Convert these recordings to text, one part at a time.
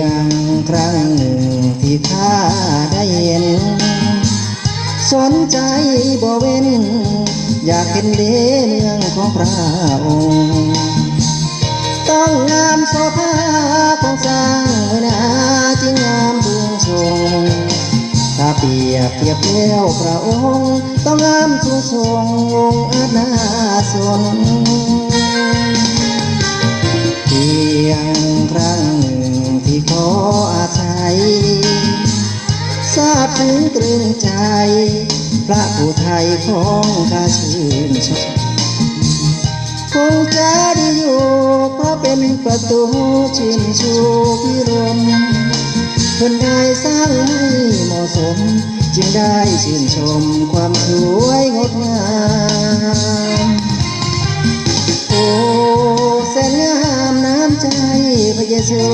ยงครั้งหนึ่งที่ข้าได้เห็น สนใจบ่เว้น อยากเห็นเดเมืองของพระองค์ต้องงามโสภาของสร้างไว้นาที่งามดวงทรงถ้าเปรียบเทียบแล้วพระองค์ต้องงามสูงส่งองค์อาณาสนเพียงครั้ง พระผู้ไทยของข้าชื่นชมคงจะได้อยู่เพราะเป็นประตูชื่นชูพิรมเพิ่นได้สร้างให้เหมาะสม จึงได้ชื่นชมความสวยงดงามโอ้แสนงามน้ำใจพระเยซู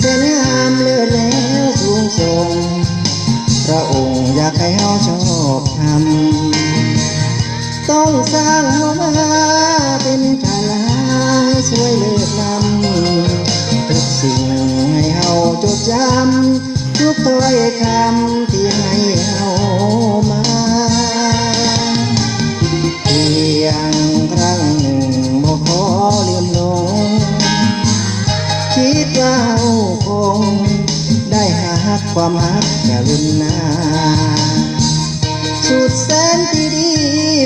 แสนงามเลิศแล้วสูงส่ง พระองค์อยากให้เฮาชอบทำต้องสร้างเฮามาเป็นกาลายสวยเลิศล้ำทุกสิ่งให้เฮาจดจำทุกถ้อยคำที่ให้เฮามา กความหักกรุณาสุดแสนที่ดี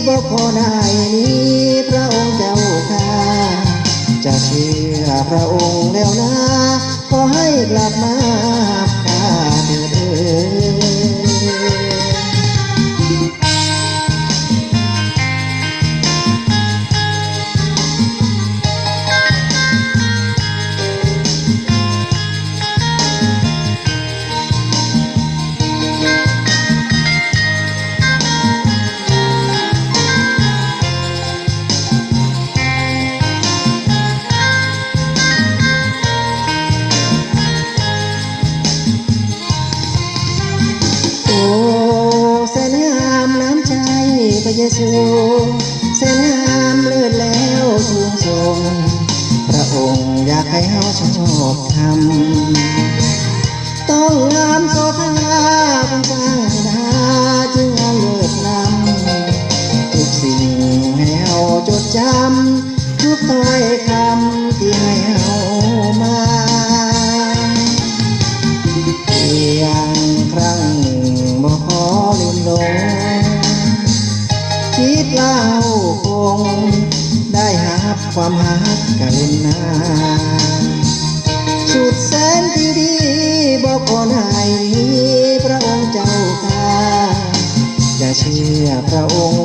บ่พอได้นี้พระองค์เจ้าค่ะจะเชื่อพระองค์ พระเยซูเสนามเลิศแล้วสูงส่งพระองค์อยากให้เฮาชอบทำต้องงามโสภาเป็นดังนา เล่าคงได้หักความหักกันนาสุดแสนที่ดีบอกคนให้พระองค์เจ้าตาจะเชื่อพระองค์